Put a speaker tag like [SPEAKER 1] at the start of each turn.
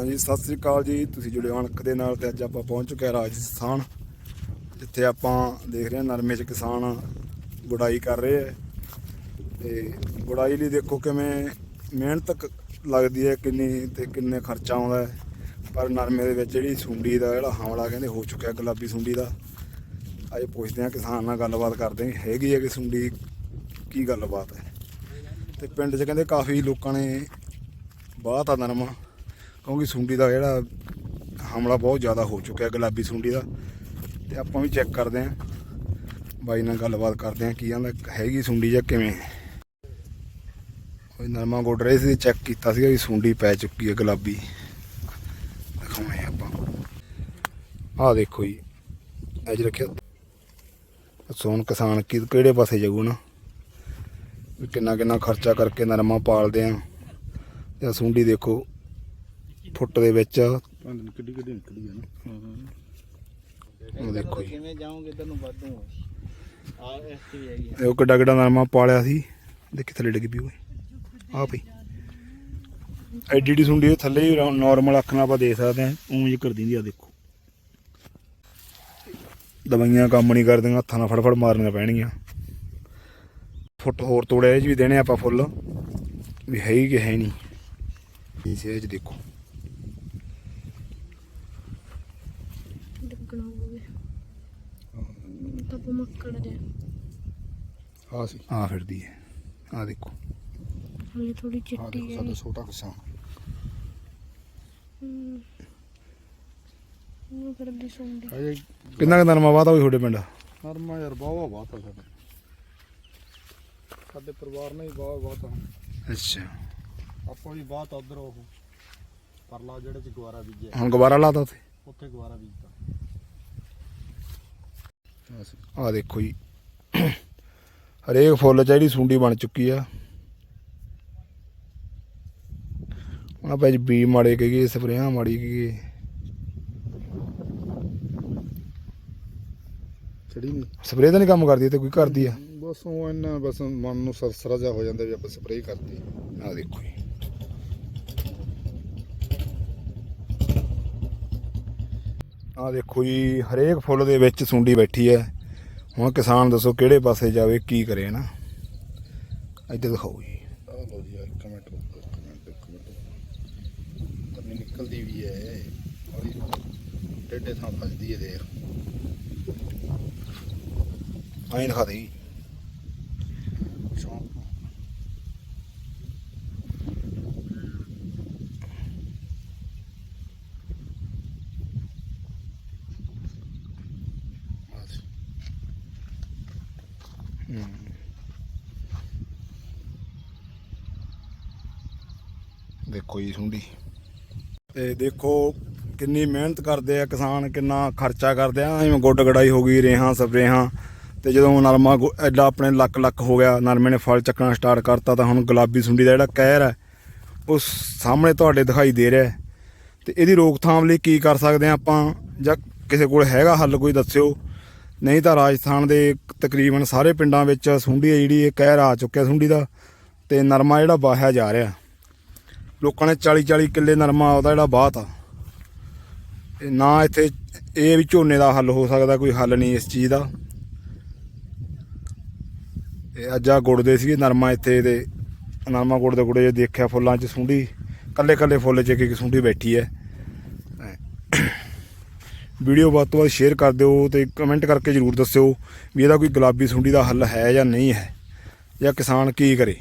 [SPEAKER 1] ਹਾਂਜੀ, ਸਤਿ ਸ੍ਰੀ ਅਕਾਲ ਜੀ। ਤੁਸੀਂ ਜੁੜੇ ਹੋ ਅਣਖ ਦੇ ਨਾਲ ਤੇ ਅੱਜ ਆਪਾਂ ਪਹੁੰਚ ਚੁੱਕੇ ਹਾਂ ਰਾਜਸਥਾਨ, ਜਿੱਥੇ ਆਪਾਂ ਦੇਖ ਰਹੇ ਹਾਂ ਨਰਮੇ 'ਚ ਕਿਸਾਨ ਗੁਡਾਈ ਕਰ ਰਹੇ ਹੈ। ਤੇ ਗੁਡਾਈ ਲਈ ਦੇਖੋ ਕਿਵੇਂ ਮਿਹਨਤ ਲੱਗਦੀ ਹੈ, ਕਿੰਨੀ ਤੇ ਕਿੰਨੇ ਖਰਚਾ ਆਉਂਦਾ ਹੈ। ਪਰ ਨਰਮੇ ਦੇ ਵਿੱਚ ਜਿਹੜੀ ਸੁੰਡੀ ਦਾ ਜਿਹੜਾ ਹਮਲਾ ਕਹਿੰਦੇ ਹੋ ਚੁੱਕਿਆ ਗੁਲਾਬੀ ਸੁੰਡੀ ਦਾ। ਅੱਜ ਪੁੱਛਦੇ ਹਾਂ ਕਿਸਾਨ ਨਾਲ ਗੱਲਬਾਤ ਕਰਦੇ ਹਾਂ, ਹੈਗੀ ਹੈ ਕਿ ਸੁੰਡੀ? ਕੀ ਗੱਲਬਾਤ ਹੈ? ਤੇ ਪਿੰਡ 'ਚ ਕਹਿੰਦੇ ਕਾਫੀ ਲੋਕਾਂ ਨੇ ਬਾਤ ਆ ਨਰਮਾ। ਕਿਉਂਕਿ ਸੁੰਡੀ ਦਾ ਜਿਹੜਾ ਹਮਲਾ ਬਹੁਤ ਜ਼ਿਆਦਾ ਹੋ ਚੁੱਕਿਆ ਗੁਲਾਬੀ ਸੁੰਡੀ ਦਾ। ਤੇ ਆਪਾਂ ਵੀ ਚੈੱਕ ਕਰਦੇ ਆਂ ਬਾਈ ਨਾਲ ਗੱਲਬਾਤ ਕਰਦੇ ਆਂ ਕੀ ਆਂਦਾ ਹੈਗੀ ਸੁੰਡੀ ਜਾਂ ਕਿਵੇਂ? ਉਹ ਨਰਮਾ ਗੋਡ ਰਹੇ ਸੀ ਚੈੱਕ ਕੀਤਾ ਸੀਗਾ ਵੀ ਸੁੰਡੀ ਪੈ ਚੁੱਕੀ ਹੈ, ਗੁਲਾਬੀ। ਦਿਖਾਉਣੇ ਆਪਾਂ। ਆਹ ਦੇਖੋ ਜੀ ਅੱਜ ਰੱਖਿਆ ਸੋਨ ਕਿਸਾਨ ਕਿਹੜੇ ਪਾਸੇ ਜਾਊ ਨਾ? ਵੀ ਕਿੰਨਾ ਕਿੰਨਾ ਖਰਚਾ ਕਰਕੇ ਨਰਮਾ ਪਾਲਦੇ ਆ ਤੇ ਸੁੰਡੀ ਦੇਖੋ ਫੁੱਟ ਦੇ ਵਿੱਚ।
[SPEAKER 2] ਕਿੱਡੀ ਕਿੱਡੀ ਨਿਕਲੀ ਆ ਨਾ।
[SPEAKER 1] ਉਹ ਦੇਖੋ
[SPEAKER 3] ਕਿਵੇਂ ਜਾਓਗੇ ਇਧਰ ਨੂੰ ਵਾਧੂ ਆ ਇਸ ਤੇ ਵੀ ਹੈਗੀ
[SPEAKER 1] ਇਹ ਉਹ ਕਿੱਡਾ ਕਿੱਡਾ ਨਰਮਾ ਪਾਲਿਆ ਸੀ। ਦੇਖੀ ਥੱਲੇ ਡਿੱਗ ਪਈ ਓਏ। ਆ ਪਈ। ਐਡੀ ਡੀ ਸੁੰਡੀ ਥੱਲੇ ਹੀ ਨਾਰਮਲ ਅੱਖ ਨਾਲ ਆਪਾਂ ਦੇਖ ਸਕਦੇ ਹਾਂ ਉਂ ਜੀ ਕਰ ਦਿੰਦੀ ਆ ਦੇਖੋ। ਦਵਾਈਆਂ ਕੰਮ ਨਹੀਂ ਕਰਦੀਆਂ ਹੱਥਾਂ ਨਾਲ ਫੜਫੜ ਮਾਰਨੀਆਂ ਪੈਣਗੀਆਂ। ਫੁੱਟ ਹੋਰ ਤੋੜਿਆ ਇਹ 'ਚ ਵੀ ਦੇਣੇ ਆਪਾਂ ਫੁੱਲ। ਵੀ ਹੈ ਹੀ ਕਿ ਹੈ ਨਹੀਂ। ਇਸ ਇਹ 'ਚ ਦੇਖੋ।
[SPEAKER 4] ਲੱਗਣਾ ਹੋਵੇ ਤਾਂ ਮੱਕੜ ਦੇ
[SPEAKER 2] ਆ ਸੀ
[SPEAKER 1] ਆ ਫਿਰਦੀ ਹੈ ਆ ਦੇਖੋ
[SPEAKER 4] ਹਲੇ ਥੋੜੀ
[SPEAKER 2] ਆ
[SPEAKER 4] ਚਿੱਟੀ
[SPEAKER 2] ਦੇਖੋ
[SPEAKER 4] ਹੈ
[SPEAKER 2] ਸਾਡਾ ਛੋਟਾ ਕਿਸਾਨ
[SPEAKER 4] ਹਮ। ਉਹ ਕਰਦੀ ਸੁਣਦੀ
[SPEAKER 2] ਅਜੇ
[SPEAKER 1] ਕਿੰਨਾ ਕੁ ਨਰਮਾ ਵਾਤਾ ਹੋਈ ਤੁਹਾਡੇ ਪਿੰਡ
[SPEAKER 2] ਨਰਮਾ ਯਾਰ ਬਾਵਾ ਬਾਤ ਆ ਸਾਡੇ ਸਾਡੇ ਪਰਿਵਾਰ ਨੇ ਹੀ ਬਾਵਾ ਬਾਤ ਆ
[SPEAKER 1] ਅੱਛਾ
[SPEAKER 2] ਆਪਾਂ ਵੀ ਬਾਤ ਉਧਰ ਉਹ ਪਰਲਾ ਜਿਹੜੇ ਚ ਗਵਾਰਾ ਬੀਜਿਆ
[SPEAKER 1] ਹੁਣ ਦੁਬਾਰਾ ਲਾਤਾ ਉੱਥੇ
[SPEAKER 2] ਉੱਥੇ ਗਵਾਰਾ ਬੀਜਤਾ ਆ
[SPEAKER 1] ਦੇਖੋ ਜੀ। ਹਰੇਕ ਫੁੱਲ 'ਚ ਜਿਹੜੀ ਸੁੰਡੀ ਬਣ ਚੁੱਕੀ ਆ। ਉਹਨਾਂ ਵਿੱਚ ਬੀ ਮਾੜੇ ਕਹੀਏ ਸਪਰੇਆਂ ਮਾੜੀ ਕਹੀਏ।
[SPEAKER 2] ਚੜੀ ਨਹੀਂ।
[SPEAKER 1] ਸਪਰੇਅ ਤਾਂ ਨਹੀਂ ਕੰਮ ਕਰਦੀ ਤੇ ਕੋਈ ਕਰਦੀ ਆ।
[SPEAKER 2] ਬਸ ਉਹ ਇੰਨਾ ਬਸ ਮਨ ਨੂੰ ਸਰਸਰਾ ਜਾ ਹੋ ਜਾਂਦਾ ਵੀ ਆਪਾਂ ਸਪਰੇਅ ਕਰਤੀ।
[SPEAKER 1] ਆ ਦੇਖੋ ਜੀ। ਆ ਦੇਖੋ ਜੀ ਹਰੇਕ ਫੁੱਲ ਦੇ ਵਿੱਚ ਸੁੰਡੀ ਬੈਠੀ ਹੈ। ਹੁਣ ਕਿਸਾਨ ਦੱਸੋ ਕਿਹੜੇ ਪਾਸੇ ਜਾਵੇ ਕੀ ਕਰੇ ਨਾ ਇੱਧਰ ਦਿਖਾਓ ਜੀ।
[SPEAKER 2] ਆ ਲੋ ਜੀ ਇੱਕ ਮਿੰਟ ਇੱਕ ਮਿੰਟ ਇੱਕ ਮਿੰਟ। ਤਾਂ ਨਿਕਲਦੀ ਵੀ ਹੈ ਔਰ ਟੇਡੇ ਥਾਂ ਫਸਦੀ ਹੈ ਦੇਖ।
[SPEAKER 1] ਐਂ ਦਿਖਾ ਦੇ ਜੀ
[SPEAKER 2] ਸ਼ੌਂਕ ਨਾਲ। ਬਸ
[SPEAKER 1] ਦੇਖੋ ਜੀ ਸੁੰਡੀ। ਤੇ ਦੇਖੋ ਕਿੰਨੀ ਮਿਹਨਤ ਕਰਦੇ ਆ ਕਿਸਾਨ, ਕਿੰਨਾ ਖਰਚਾ ਕਰਦੇ ਆ। ਜਿਵੇਂ ਗੁੱਡ ਗੜਾਈ ਹੋ ਗਈ, ਰੇਹਾਂ, ਸਪਰੇਹਾਂ। ਤੇ ਜਦੋਂ ਨਰਮਾ ਗੁ- ਐਡਾ ਆਪਣੇ ਲੱਕ ਲੱਕ ਹੋ ਗਿਆ, ਨਰਮੇ ਨੇ ਫਲ ਚੱਕਣਾ ਸਟਾਰਟ ਕਰਤਾ, ਤਾਂ ਹੁਣ ਗੁਲਾਬੀ ਸੁੰਡੀ ਦਾ ਜਿਹੜਾ ਕਹਿਰ ਹੈ, ਉਹ ਸਾਹਮਣੇ ਤੁਹਾਡੇ ਦਿਖਾਈ ਦੇ ਰਿਹਾ ਹੈ। ਤੇ ਇਹਦੀ ਰੋਕਥਾਮ ਲਈ ਕੀ ਕਰ ਸਕਦੇ ਆ ਆਪਾਂ? ਜਾਂ ਕਿਸੇ ਕੋਲ ਹੈਗਾ ਹੱਲ ਕੋਈ ਦੱਸਿਓ? ਨਹੀਂ ਤਾਂ ਰਾਜਸਥਾਨ ਦੇ ਤਕਰੀਬਨ ਸਾਰੇ ਪਿੰਡਾਂ ਵਿੱਚ ਸੁੰਡੀ ਹੈ ਜਿਹੜੀ, ਇਹ ਕਹਿਰ ਆ ਚੁੱਕਿਆ ਸੁੰਡੀ ਦਾ ਤੇ ਨਰਮਾ ਜਿਹੜਾ ਵਾਹਿਆ ਜਾ ਰਿਹਾ। ਲੋਕਾਂ ਨੇ 40 40 ਕਿੱਲੇ ਨਰਮਾ ਉਹਦਾ ਜਿਹੜਾ ਬਾਤ ਆ। ਨਾ ਇੱਥੇ ਇਹ ਵੀ ਝੋਨੇ ਦਾ ਹੱਲ ਹੋ ਸਕਦਾ, ਕੋਈ ਹੱਲ ਨਹੀਂ ਇਸ ਚੀਜ਼ ਦਾ। ਤੇ ਅੱਜ ਆ ਗੁੜਦੇ ਸੀਗੇ ਨਰਮਾ ਇੱਥੇ ਤੇ ਨਰਮਾ ਗੁੜਦੇ ਗੁੜੇ ਜੇ ਦੇਖਿਆ ਫੁੱਲਾਂ 'ਚ ਸੁੰਡੀ ਕੱਲੇ ਕੱਲੇ ਫੁੱਲ 'ਚ ਇੱਕ ਇੱਕ ਸੁੰਡੀ ਬੈਠੀ ਹੈ। ਵੀਡੀਓ ਵੱਧ ਤੋਂ ਵੱਧ ਸ਼ੇਅਰ ਕਰ ਦਿਓ ਤੇ ਕਮੈਂਟ ਕਰਕੇ ਜਰੂਰ ਦੱਸਿਓ ਵੀ ਇਹਦਾ ਕੋਈ ਗੁਲਾਬੀ ਸੁੰਡੀ ਦਾ ਹੱਲ ਹੈ ਜਾਂ ਨਹੀਂ ਹੈ। ਜਾਂ ਕਿਸਾਨ ਕੀ ਕਰੇ?